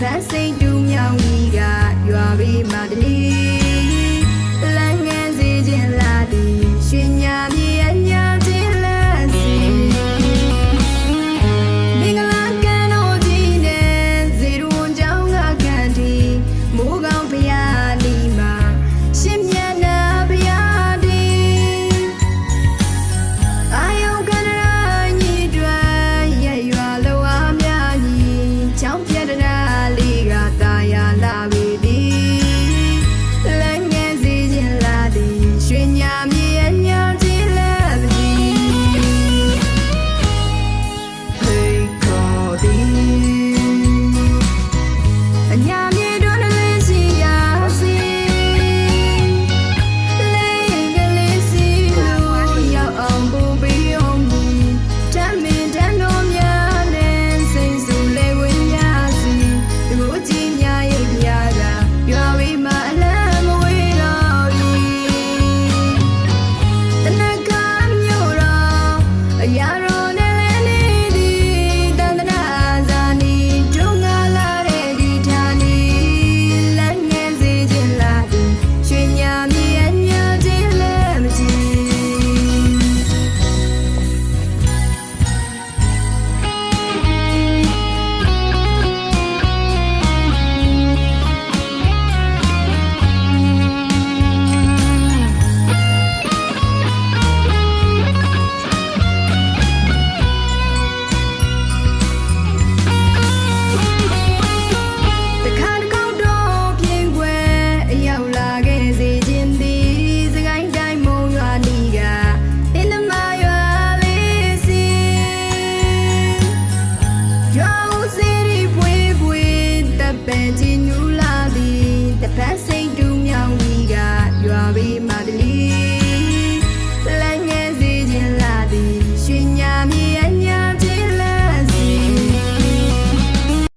ဖန်စိန်တူမြောင်ကြီးကရွာပေးမှတည်း